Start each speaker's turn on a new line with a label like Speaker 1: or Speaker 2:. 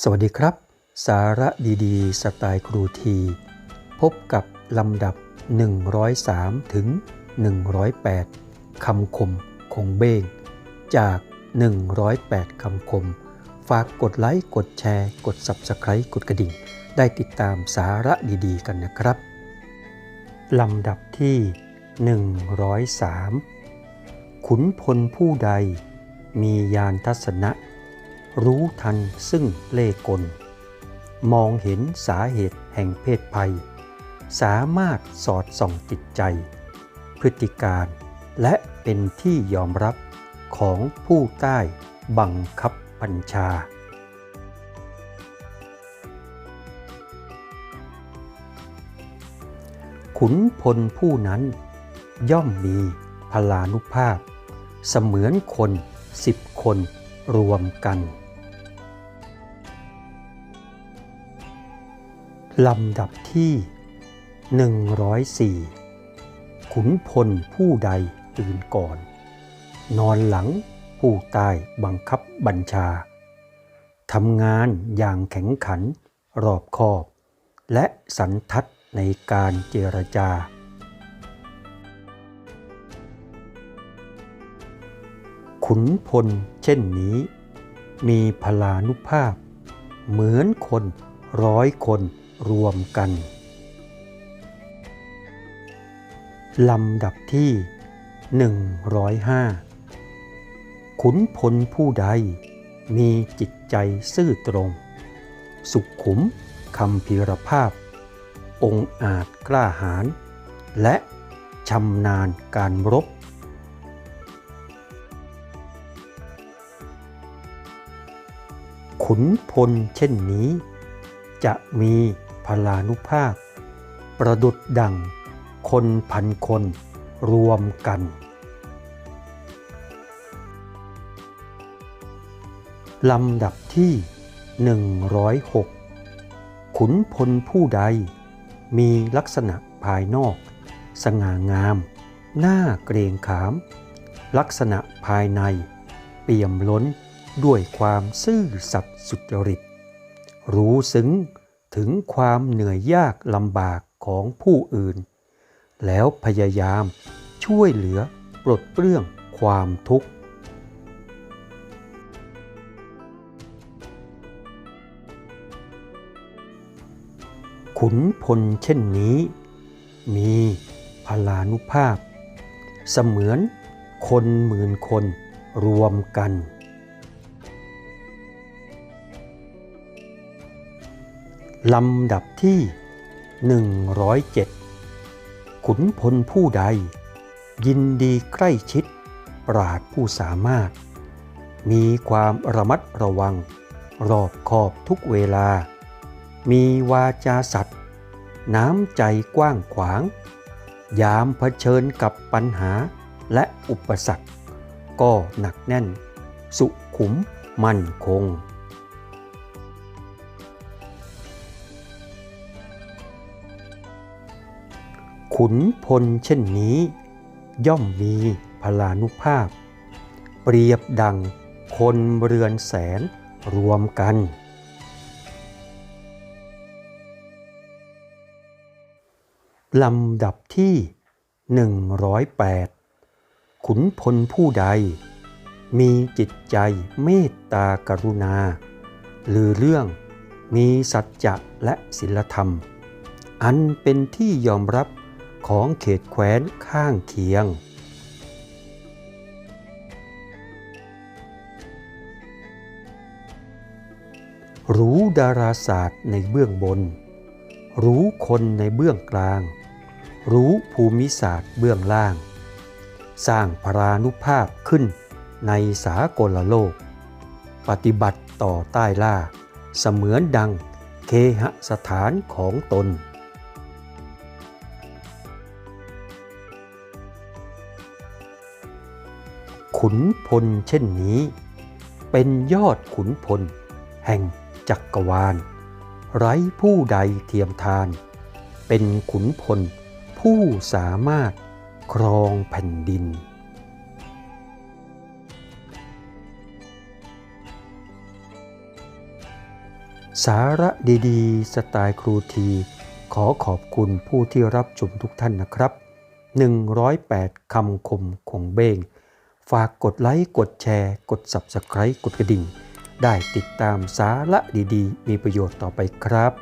Speaker 1: สวัสดีครับ สาระดีๆ สไตล์ครูที พบกับลำดับ 103 ถึง 108 คำคมคงเบ้ง จาก 108 คำคม ฝากกดไลค์ กดแชร์ กด Subscribe กดกระดิ่ง ได้ติดตามสาระดีๆ กันนะครับ ลำดับที่ 103 ขุนพลผู้ใดมียานทัศนะ รู้ทันซึ่งเล่กล มองเห็นสาเหตุแห่งเพศภัย สามารถสอดส่องจิตใจ พฤติการและเป็นที่ยอมรับของผู้ใต้บังคับบัญชา ขุนพลผู้นั้นย่อมมีพลานุภาพ เสมือนคนสิบคนรวมกัน ลำดับที่ 104 ขุนพลผู้ใดตื่นก่อน นอนหลังผู้ใต้บังคับบัญชาทำงานอย่างแข็งขันรอบคอบ และสันทัดในการเจรจา ขุนพลเช่นนี้ มีพลานุภาพ เหมือนคนร้อยคนรวมกัน ลำดับที่ 105 ขุนพลผู้ใดมีจิตใจซื่อตรง สุขุมคำพิรภาพ องอาจกล้าหาญและชำนาญการรบ ขุนพลเช่นนี้ จะมีพลานุภาพ ประดุดดังคนพันคนรวมกัน ลำดับที่ 106 ขุนพลผู้ใด มีลักษณะภายนอก สง่างาม หน้าเกรงขาม ลักษณะภายใน เปี่ยมล้นด้วยความซื่อสัตย์สุจริต รู้ซึ้งถึงความเหนื่อยยากลำบากของผู้อื่น แล้วพยายามช่วยเหลือปลดเปลื้องความทุกข์ ขุนพลเช่นนี้ มีพลานุภาพ เสมือนคนหมื่นคนรวมกัน ลำดับที่ 107 ขุนพลผู้ใด ยินดีใกล้ชิด ปราดผู้สามารถ มีความระมัดระวัง รอบขอบทุกเวลา มีวาจาสัตย์น้ำใจกว้างขวาง ยามเผชิญกับปัญหาและอุปสรรค ก็หนักแน่น สุขุมมั่นคง ขุนพลเช่นนี้ ย่อมมีพลานุภาพ เปรียบดังคนเรือนแสนรวมกัน ลำดับที่ 108 ขุนพลผู้ใด มีจิตใจเมตตากรุณา หรือเรื่องมีสัจจะและศีลธรรม อันเป็นที่ยอมรับ ของเขตแคว้นข้างเคียง รู้ดาราศาสตร์ในเบื้องบน รู้คนในเบื้องกลาง รู้ภูมิศาสตร์เบื้องล่าง สร้างพรานุภาพขึ้นในสากลโลก ปฏิบัติต่อใต้ล่า เสมือนดังเคหสถานของตน ขุนพลเช่นนี้ เป็นยอดขุนพล แห่งจักรวาล ไร้ผู้ใดเทียมทาน เป็นขุนพลผู้สามารถครองแผ่นดิน สาระดีๆ สไตล์ครูที ขอขอบคุณผู้ที่รับชมทุกท่านนะครับ 108คำคมของเบ้ง ฝากกดไลค์ กดแชร์ กด Subscribe กดกระดิ่ง ได้ติดตามสาระดีๆ มีประโยชน์ต่อไปครับ